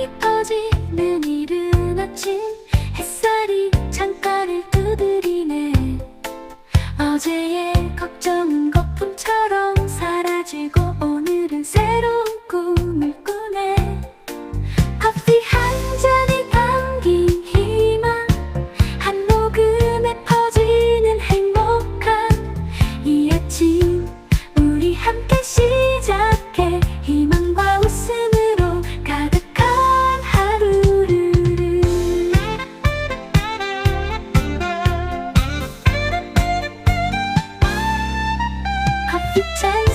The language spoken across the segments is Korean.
새벽에 꺼지는 이른 아침 햇살이 창가를 두드리네. 어제의 걱정은 Tell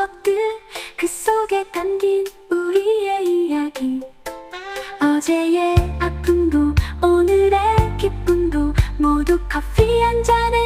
추억들 그 속에 담긴 우리의 이야기. 어제의 아픔도 오늘의 기쁨도 모두 커피 한 잔에